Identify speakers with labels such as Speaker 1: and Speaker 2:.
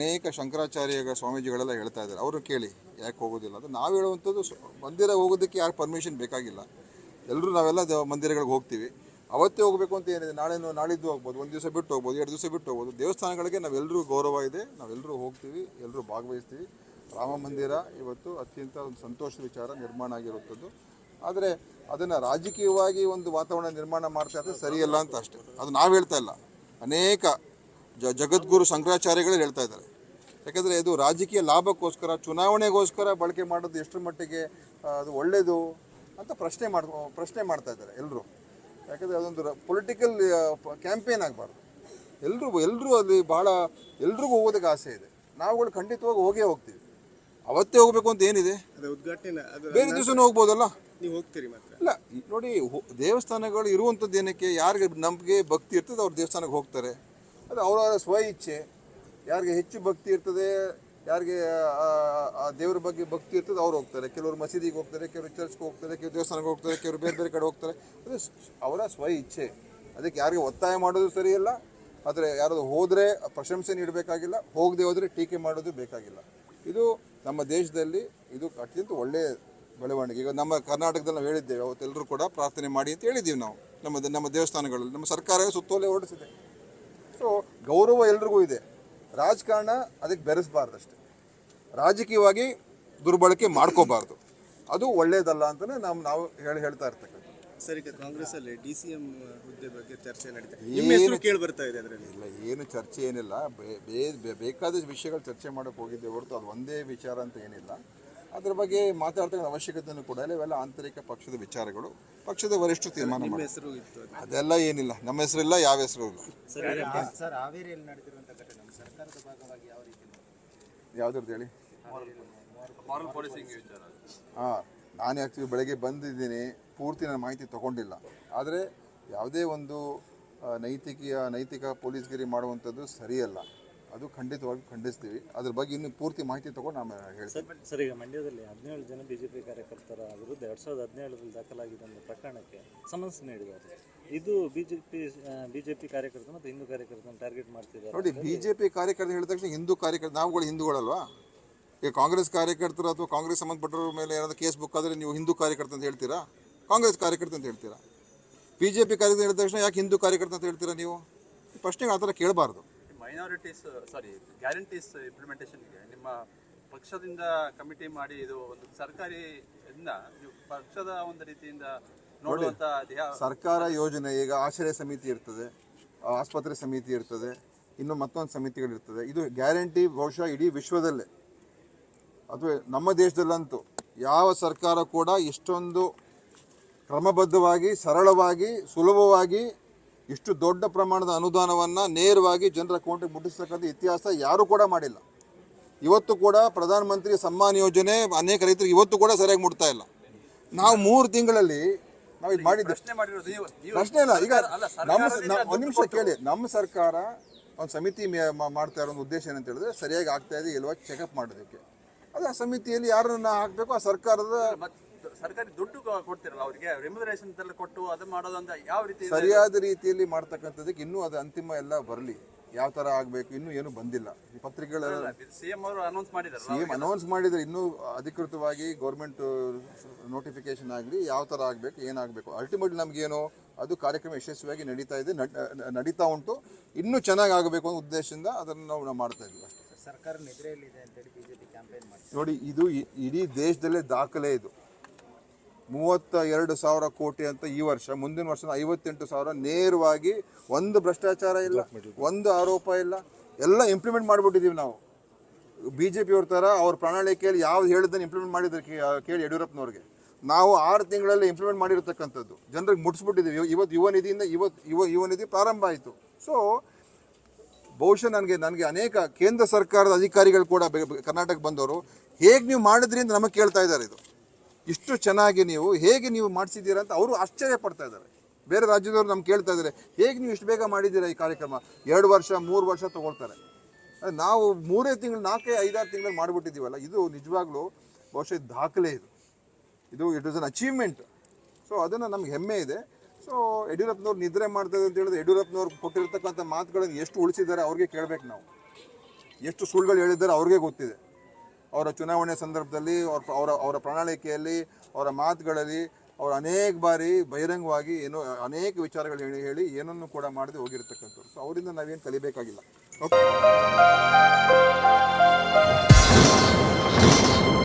Speaker 1: ಅನೇಕ ಶಂಕರಾಚಾರ್ಯ ಸ್ವಾಮೀಜಿಗಳೆಲ್ಲ ಹೇಳ್ತಾ ಇದ್ದಾರೆ. ಅವರು ಕೇಳಿ, ಯಾಕೆ ಹೋಗೋದಿಲ್ಲ ಅಂತ. ನಾವು ಹೇಳುವಂಥದ್ದು ಮಂದಿರ ಹೋಗೋದಕ್ಕೆ ಯಾರು ಪರ್ಮಿಷನ್ ಬೇಕಾಗಿಲ್ಲ. ಎಲ್ಲರೂ ನಾವೆಲ್ಲ ಮಂದಿರಗಳಿಗೆ ಹೋಗ್ತೀವಿ. ಅವತ್ತೇ ಹೋಗಬೇಕು ಅಂತ ಏನಿದೆ? ನಾಳೆ ನಾಳಿದ್ದು ಹೋಗ್ಬೋದು ಒಂದು ದಿವಸ ಬಿಟ್ಟು ಹೋಗ್ಬೋದು, ಎರಡು ದಿವಸ ಬಿಟ್ಟು ಹೋಗ್ಬೋದು. ದೇವಸ್ಥಾನಗಳಿಗೆ ನಾವೆಲ್ಲರೂ ಗೌರವ ಇದೆ. ನಾವೆಲ್ಲರೂ ಹೋಗ್ತೀವಿ ಎಲ್ಲರೂ ಭಾಗವಹಿಸ್ತೀವಿ. ರಾಮ ಮಂದಿರ ಇವತ್ತು ಅತ್ಯಂತ ಒಂದು ಸಂತೋಷದ ವಿಚಾರ ನಿರ್ಮಾಣ ಆಗಿರುತ್ತದ್ದು. ಆದರೆ ಅದನ್ನು ರಾಜಕೀಯವಾಗಿ ಒಂದು ವಾತಾವರಣ ನಿರ್ಮಾಣ ಮಾಡ್ತಾ ಇದ್ರೆ ಸರಿಯಲ್ಲ ಅಂತ ಅಷ್ಟೇ. ಅದು ನಾವು ಹೇಳ್ತಾ ಇಲ್ಲ. ಅನೇಕ ಜಗದ್ಗುರು ಶಂಕರಾಚಾರ್ಯಗಳೇ ಹೇಳ್ತಾ ಇದ್ದಾರೆ. ಯಾಕಂದರೆ ಇದು ರಾಜಕೀಯ ಲಾಭಕ್ಕೋಸ್ಕರ ಚುನಾವಣೆಗೋಸ್ಕರ ಬಳಕೆ ಮಾಡೋದು ಎಷ್ಟರ ಮಟ್ಟಿಗೆ ಅದು ಒಳ್ಳೆಯದು ಅಂತ ಪ್ರಶ್ನೆ ಮಾಡ್ ಪ್ರಶ್ನೆ ಮಾಡ್ತಾ ಇದ್ದಾರೆ ಎಲ್ಲರೂ ಯಾಕಂದರೆ ಅದೊಂದು ಪೊಲಿಟಿಕಲ್ ಕ್ಯಾಂಪೇನ್ ಆಗಬಾರ್ದು. ಎಲ್ಲರೂ ಎಲ್ಲರೂ ಅಲ್ಲಿ ಭಾಳ ಎಲ್ರಿಗೂ ಹೋಗೋದಕ್ಕೆ ಆಸೆ ಇದೆ. ನಾವುಗಳು ಖಂಡಿತವಾಗಿ ಹೋಗೇ ಹೋಗ್ತೀವಿ. ಅವತ್ತೇ ಹೋಗಬೇಕು ಅಂತ ಏನಿದೆ?
Speaker 2: ಅದು ಉದ್ಘಾಟನೆ ಅದು
Speaker 1: ಬೇರೆ ದಿವಸನೂ ಹೋಗ್ಬೋದಲ್ಲ?
Speaker 2: ನೀವು ಹೋಗ್ತೀರಿ ಮಾತ್ರ.
Speaker 1: ಇಲ್ಲ ನೋಡಿ ದೇವಸ್ಥಾನಗಳು ಇರುವಂಥದ್ದು ಏನಕ್ಕೆ? ಯಾರಿಗೆ ನಂಬಿಕೆ ಭಕ್ತಿ ಇರ್ತದೆ ಅವ್ರು ದೇವಸ್ಥಾನಕ್ಕೆ ಹೋಗ್ತಾರೆ. ಅದು ಅವರ ಸ್ವ ಇಚ್ಛೆ ಯಾರಿಗೆ ಹೆಚ್ಚು ಭಕ್ತಿ ಇರ್ತದೆ ಯಾರಿಗೆ ಆ, ದೇವರ ಬಗ್ಗೆ ಭಕ್ತಿ ಇರ್ತದೆ ಅವ್ರು ಹೋಗ್ತಾರೆ. ಕೆಲವರು ಮಸೀದಿಗೆ ಹೋಗ್ತಾರೆ ಕೆಲವರು ಚರ್ಚ್ಗೆ ಹೋಗ್ತಾರೆ ಕೆಲವರು ದೇವಸ್ಥಾನಕ್ಕೆ ಹೋಗ್ತಾರೆ ಕೆಲವರು ಬೇರೆ ಬೇರೆ ಕಡೆ ಹೋಗ್ತಾರೆ. ಅದು ಅವರ ಸ್ವ ಇಚ್ಛೆ. ಅದಕ್ಕೆ ಯಾರಿಗೆ ಒತ್ತಾಯ ಮಾಡೋದು ಸರಿಯಲ್ಲ. ಆದರೆ ಯಾರಾದರೂ ಹೋದರೆ ಪ್ರಶಂಸೆ ನೀಡಬೇಕಾಗಿಲ್ಲ ಹೋಗದೆ ಹೋದರೆ ಟೀಕೆ ಮಾಡೋದು ಬೇಕಾಗಿಲ್ಲ. ಇದು ನಮ್ಮ ದೇಶದಲ್ಲಿ ಇದು ಅತ್ಯಂತ ಒಳ್ಳೆಯ ಬೆಳವಣಿಗೆ. ಈಗ ನಮ್ಮ ಕರ್ನಾಟಕದಲ್ಲಿ ನಾವು ಹೇಳಿದ್ದೇವೆ ಅವತ್ತೆಲ್ಲರೂ ಕೂಡ ಪ್ರಾರ್ಥನೆ ಮಾಡಿ ಅಂತ ಹೇಳಿದ್ದೀವಿ ನಾವು. ನಮ್ಮ ನಮ್ಮ ದೇವಸ್ಥಾನಗಳಲ್ಲಿ ನಮ್ಮ ಸರ್ಕಾರವೇ ಸುತ್ತೋಲೆ ಹೊರಡಿಸಿದೆ. ಸೊ ಗೌರವ ಎಲ್ರಿಗೂ ಇದೆ. ರಾಜಕಾರಣ ಅದಕ್ಕೆ ಬೆರೆಸಬಾರ್ದು ಅಷ್ಟೇ ರಾಜಕೀಯವಾಗಿ ದುರ್ಬಳಕೆ ಮಾಡ್ಕೋಬಾರ್ದು. ಅದು ಒಳ್ಳೆಯದಲ್ಲ ಅಂತಲೇ ನಾವು ನಾವು ಹೇಳಿ ಹೇಳ್ತಾ ಇರ್ತಕ್ಕಂಥ
Speaker 2: ಸರಿ ಕಾಂಗ್ರೆಸ್ ಅಲ್ಲಿ ಡಿ ಸಿ ಎಂ ಹುದ್ದೆ ಬಗ್ಗೆ ಚರ್ಚೆ ನಡೀತಾ ಹೆಸರು ಕೇಳಿ ಬರ್ತಾ ಇದೆ ಅದರಲ್ಲಿ.
Speaker 1: ಇಲ್ಲ ಏನು ಚರ್ಚೆ ಏನಿಲ್ಲ. ಬೇ- ಬೇ- ಬೇ- ಬೇಕಾದ ವಿಷಯಗಳು ಚರ್ಚೆ ಮಾಡೋಕೆ ಹೋಗಿದ್ದೆ ಹೊರತು ಅದು ಒಂದೇ ವಿಚಾರ ಅಂತ ಏನಿಲ್ಲ. ಅದ್ರ ಬಗ್ಗೆ ಮಾತಾಡ್ತಕ್ಕಂಥ ಅವಶ್ಯಕತೆಯೂ ಕೂಡ ಇಲ್ಲ. ಇವೆಲ್ಲ ಆಂತರಿಕ ಪಕ್ಷದ ವಿಚಾರಗಳು. ಪಕ್ಷದ ವರಿಷ್ಠರು ತೀರ್ಮಾನ ಮಾಡಿ
Speaker 2: ಹೆಸರು ಇತ್ತು
Speaker 1: ಅದೆಲ್ಲ ಏನಿಲ್ಲ. ನಮ್ಮ ಹೆಸರಿಲ್ಲ ಯಾವ ಹೆಸರು ಇಲ್ಲ.
Speaker 3: ಸರ್ಕಾರದ ಭಾಗವಾಗಿ ಯಾವ ರೀತಿ
Speaker 1: ಯಾವ್ದ್ರದ್ದು ಹೇಳಿ? ಹಾಂ ನಾನು ಆ್ಯಕ್ಚುಲಿ ಬೆಳಗ್ಗೆ ಬಂದಿದ್ದೀನಿ ಪೂರ್ತಿ ನಾನು ಮಾಹಿತಿ ತಗೊಂಡಿಲ್ಲ. ಆದರೆ ಯಾವುದೇ ಒಂದು ನೈತಿಕೀಯ ನೈತಿಕ ಪೊಲೀಸ್ಗಿರಿ ಮಾಡುವಂಥದ್ದು ಸರಿಯಲ್ಲ. ಅದು ಖಂಡಿತವಾಗಿ ಖಂಡಿಸ್ತೀವಿ. ಅದ್ರ ಬಗ್ಗೆ ಇನ್ನು ಪೂರ್ತಿ ಮಾಹಿತಿ ತಗೊಂಡು ನಾವು ಹೇಳ್ತೀನಿ
Speaker 4: ಸರ್ ಈಗ ಮಂಡ್ಯದಲ್ಲಿ ಹದಿನೇಳು ಜನ ಬಿಜೆಪಿ ಕಾರ್ಯಕರ್ತರ ವಿರುದ್ಧ ಎರಡು ಸಾವಿರದ ಹದಿನೇಳರಲ್ಲಿ ದಾಖಲಾಗಿದ್ದ ಒಂದು ಪ್ರಕರಣಕ್ಕೆ ಸಮನ್ಸ್ ನೀಡಿದ್ದಾರೆ ಇದು ಬಿಜೆಪಿ ಬಿಜೆಪಿ ಕಾರ್ಯಕರ್ತರು ಮತ್ತು ಹಿಂದೂ ಕಾರ್ಯಕರ್ತನ ಟಾರ್ಗೆಟ್ ಮಾಡ್ತಿದ್ದಾರೆ.
Speaker 1: ನೋಡಿ ಬಿ ಜೆ ಪಿ ಕಾರ್ಯಕರ್ತ ಹೇಳಿದ ತಕ್ಷಣ ಹಿಂದೂ ಕಾರ್ಯಕರ್ತ ನಾವುಗಳು ಹಿಂದೂಗಳಲ್ವಾ? ಈಗ ಕಾಂಗ್ರೆಸ್ ಕಾರ್ಯಕರ್ತರು ಅಥವಾ ಕಾಂಗ್ರೆಸ್ ಸಂಬಂಧಪಟ್ಟರ ಮೇಲೆ ಏನಾದರೂ ಕೇಸ್ ಬುಕ್ ಆದರೆ ನೀವು ಹಿಂದೂ ಕಾರ್ಯಕರ್ತ ಅಂತ ಹೇಳ್ತೀರಾ? ಕಾಂಗ್ರೆಸ್ ಕಾರ್ಯಕರ್ತ ಅಂತ ಹೇಳ್ತೀರಾ? ಬಿ ಜೆ ಪಿ ಕಾರ್ಯಕರ್ತ ಹೇಳಿದ ತಕ್ಷಣ ಯಾಕೆ ಹಿಂದೂ ಕಾರ್ಯಕರ್ತ ಅಂತ ಹೇಳ್ತೀರಾ ನೀವು? ಫಸ್ಟಿಗೆ ಆ ಥರ ಕೇಳಬಾರ್ದು.
Speaker 5: ಮೈನಾರಿಟೀಸ್ ಸಾರಿ ಗ್ಯಾರಂಟೀಸ್ ಇಂಪ್ಲಿಮೆಂಟೇಷನ್ಗೆ ನಿಮ್ಮ ಪಕ್ಷದಿಂದ ಕಮಿಟಿ ಮಾಡಿ ಇದು ಒಂದು ಸರ್ಕಾರಿ ನೀವು ಪಕ್ಷದ ಒಂದು ರೀತಿಯಿಂದ ನೋಡುವಂತ
Speaker 1: ಸರ್ಕಾರ ಯೋಜನೆ ಈಗ ಆಶ್ರಯ ಸಮಿತಿ ಇರ್ತದೆ ಆಸ್ಪತ್ರೆ ಸಮಿತಿ ಇರ್ತದೆ ಇನ್ನು ಮತ್ತೊಂದು ಸಮಿತಿಗಳಿರ್ತದೆ. ಇದು ಗ್ಯಾರಂಟಿ ಬಹುಶಃ ಇಡೀ ವಿಶ್ವದಲ್ಲೇ. ಅಥವಾ ನಮ್ಮ ದೇಶದಲ್ಲಂತೂ ಯಾವ ಸರ್ಕಾರ ಕೂಡ ಇಷ್ಟೊಂದು ಕ್ರಮಬದ್ಧವಾಗಿ ಸರಳವಾಗಿ ಸುಲಭವಾಗಿ ಇಷ್ಟು ದೊಡ್ಡ ಪ್ರಮಾಣದ ಅನುದಾನವನ್ನು ನೇರವಾಗಿ ಜನರ ಅಕೌಂಟಿಗೆ ಮುಟ್ಟಿಸ್ತಕ್ಕಂಥ ಇತಿಹಾಸ ಯಾರೂ ಕೂಡ ಮಾಡಿಲ್ಲ. ಇವತ್ತು ಕೂಡ ಪ್ರಧಾನಮಂತ್ರಿ ಸಮ್ಮಾನ್ ಯೋಜನೆ ಅನೇಕ ರೈತರಿಗೆ ಇವತ್ತು ಕೂಡ ಸರಿಯಾಗಿ ಮುಟ್ತಾ ಇಲ್ಲ. ನಾವು ಮೂರು ತಿಂಗಳಲ್ಲಿ ನಾವು ಇದು ಮಾಡಿದ್ದೆ.
Speaker 5: ಪ್ರಶ್ನೆ
Speaker 1: ಇಲ್ಲ ಈಗ ನಮ್ಮ ಒಂದ್ ನಿಮಿಷ ಕೇಳಿ. ನಮ್ಮ ಸರ್ಕಾರ ಒಂದು ಸಮಿತಿ ಮಾಡ್ತಾ ಇರೋ ಒಂದು ಉದ್ದೇಶ ಏನಂತ ಹೇಳಿದ್ರೆ ಸರಿಯಾಗಿ ಆಗ್ತಾ ಇದೆ ಇಲ್ವಾ ಚೆಕಪ್ ಮಾಡೋದಕ್ಕೆ. ಅದು ಆ ಸಮಿತಿಯಲ್ಲಿ ಯಾರನ್ನ ಹಾಕಬೇಕು ಆ ಸರ್ಕಾರದ
Speaker 5: ಸರ್ಕಾರಿ ದುಡ್ಡು ಕೊಡ್ತಿರಲ್ಲ ಅವರಿಗೆ? ರೆಮ್ಯುನರೇಷನ್ ಎಲ್ಲ ಕೊಟ್ಟು ಅದು ಮಾಡೋದಂತ ಯಾವ ರೀತಿ
Speaker 1: ಸರಿಯಾದ ರೀತಿಯಲ್ಲಿ ಮಾಡ್ತಕ್ಕಂಥದಕ್ಕೆ ಇನ್ನೂ ಅದು ಅಂತಿಮ ಎಲ್ಲ ಬರಲಿ. ಯಾವ ತರ ಆಗಬೇಕು ಇನ್ನೂ ಏನು ಬಂದಿಲ್ಲ. ಈ ಪತ್ರಿಕೆಗಳ
Speaker 5: ಸಿಎಂ ಅವರು ಅನೌನ್ಸ್ ಮಾಡಿದ್ದಾರೆ
Speaker 1: ಸಿ ಎಂ ಅನೌನ್ಸ್ ಮಾಡಿದ್ರೆ ಇನ್ನೂ ಅಧಿಕೃತವಾಗಿ ಗೌರ್ಮೆಂಟ್ ನೋಟಿಫಿಕೇಶನ್ ಆಗಲಿ ಯಾವ ಥರ ಆಗಬೇಕು ಏನಾಗಬೇಕು ಅಲ್ಟಿಮೇಟ್ಲಿ ನಮಗೇನು ಅದು ಕಾರ್ಯಕ್ರಮ ಯಶಸ್ವಿಯಾಗಿ ನಡೀತಾ ಇದೆ ನಡ್- ನಡೀತಾ ಉಂಟು. ಇನ್ನೂ ಚೆನ್ನಾಗಿ ಆಗಬೇಕು ಅನ್ನೋ ಉದ್ದೇಶದಿಂದ ಅದನ್ನು ನಾವು ನಾವು ಮಾಡ್ತಾ ಇದ್ವಿ ಅಷ್ಟೇ.
Speaker 3: ಸರ್ಕಾರ ನಿದ್ರೆಯಲ್ಲಿದೆ ಅಂತೇಳಿ ಬಿಜೆಪಿ ಕ್ಯಾಂಪೇನ್ ಮಾಡಿ
Speaker 1: ನೋಡಿ ಇದು ಇಡೀ ದೇಶದಲ್ಲೇ ದಾಖಲೆ ಇದು. ಮೂವತ್ತ ಎರಡು ಸಾವಿರ ಕೋಟಿ ಅಂತ ಈ ವರ್ಷ ಮುಂದಿನ ವರ್ಷ ಐವತ್ತೆಂಟು ಸಾವಿರ ನೇರವಾಗಿ ಒಂದು ಭ್ರಷ್ಟಾಚಾರ ಇಲ್ಲ ಒಂದು ಆರೋಪ ಇಲ್ಲ. ಎಲ್ಲ ಇಂಪ್ಲಿಮೆಂಟ್ ಮಾಡಿಬಿಟ್ಟಿದ್ದೀವಿ ನಾವು. ಬಿ ಜೆ ಪಿಯವ್ರ ಥರ ಅವ್ರ ಪ್ರಣಾಳಿಕೆಯಲ್ಲಿ ಯಾವ್ದು ಹೇಳಿದ್ದನ್ನು ಇಂಪ್ಲಿಮೆಂಟ್ ಮಾಡಿದ್ರೆ ಕೇಳಿ ಯಡಿಯೂರಪ್ಪನವ್ರಿಗೆ. ನಾವು ಆರು ತಿಂಗಳಲ್ಲಿ ಇಂಪ್ಲಿಮೆಂಟ್ ಮಾಡಿರ್ತಕ್ಕಂಥದ್ದು. ಜನರಿಗೆ ಮುಟ್ಸ್ಬಿಟ್ಟಿದ್ದೀವಿ ಇವತ್ತು ಯುವ ನಿಧಿಯಿಂದ ಇವತ್ತು ಯುವ ಯುವ ನಿಧಿ ಪ್ರಾರಂಭ ಆಯಿತು. ಸೊ ಬಹುಶಃ ನನಗೆ ನನಗೆ ಅನೇಕ ಕೇಂದ್ರ ಸರ್ಕಾರದ ಅಧಿಕಾರಿಗಳು ಕೂಡ ಕರ್ನಾಟಕ ಬಂದವರು ಹೇಗೆ ನೀವು ಮಾಡಿದ್ರಿ ಅಂತ ನಮಗೆ ಕೇಳ್ತಾ ಇದ್ದಾರೆ ಇದು. ಇಷ್ಟು ಚೆನ್ನಾಗಿ ನೀವು ಹೇಗೆ ನೀವು ಮಾಡಿಸಿದ್ದೀರಾ ಅಂತ ಅವರು ಆಶ್ಚರ್ಯ ಪಡ್ತಾ ಇದ್ದಾರೆ. ಬೇರೆ ರಾಜ್ಯದವರು ನಮ್ಗೆ ಕೇಳ್ತಾ ಇದ್ದಾರೆ, ಹೇಗೆ ನೀವು ಇಷ್ಟು ಬೇಗ ಮಾಡಿದ್ದೀರಾ ಈ ಕಾರ್ಯಕ್ರಮ? ಎರಡು ವರ್ಷ, ಮೂರು ವರ್ಷ ತಗೊಳ್ತಾರೆ. ನಾವು ಮೂರೇ ತಿಂಗಳು, ನಾಲ್ಕೇ, ಐದಾರು ತಿಂಗಳು ಮಾಡಿಬಿಟ್ಟಿದ್ದೀವಲ್ಲ, ಇದು ನಿಜವಾಗ್ಲೂ ಬಹುಶಃ ದಾಖಲೆ ಇದು. ಇದು it is an achievement so ಅದನ್ನು ನಮ್ಗೆ ಹೆಮ್ಮೆ ಇದೆ. ಸೊ ಯಡಿಯೂರಪ್ಪನವ್ರು ನಿದ್ರೆ ಮಾಡ್ತಾರೆ ಅಂತ ಹೇಳಿದ್ರೆ ಯಡಿಯೂರಪ್ಪನವ್ರು ಕೊಟ್ಟಿರ್ತಕ್ಕಂಥ ಮಾತುಗಳನ್ನು ಎಷ್ಟು ಉಳಿಸಿದ್ದಾರೆ ಅವ್ರಿಗೆ ಕೇಳಬೇಕು ನಾವು. ಎಷ್ಟು ಸುಳ್ಳುಗಳು ಹೇಳಿದ್ದಾರೆ ಅವ್ರಿಗೆ ಗೊತ್ತಿದೆ. ಅವರ ಚುನಾವಣೆ ಸಂದರ್ಭದಲ್ಲಿ ಅವ್ರ ಅವರ ಅವರ ಪ್ರಣಾಳಿಕೆಯಲ್ಲಿ, ಅವರ ಮಾತುಗಳಲ್ಲಿ ಅವರು ಅನೇಕ ಬಾರಿ ಬಹಿರಂಗವಾಗಿ ಏನು ಅನೇಕ ವಿಚಾರಗಳು ಹೇಳಿ ಹೇಳಿ ಏನನ್ನು ಕೂಡ ಮಾಡದೆ ಹೋಗಿರ್ತಕ್ಕಂಥವ್ರು. ಸೊ ಅವರಿಂದ ನಾವೇನು ಕಲಿಬೇಕಾಗಿಲ್ಲ. ಓಕೆ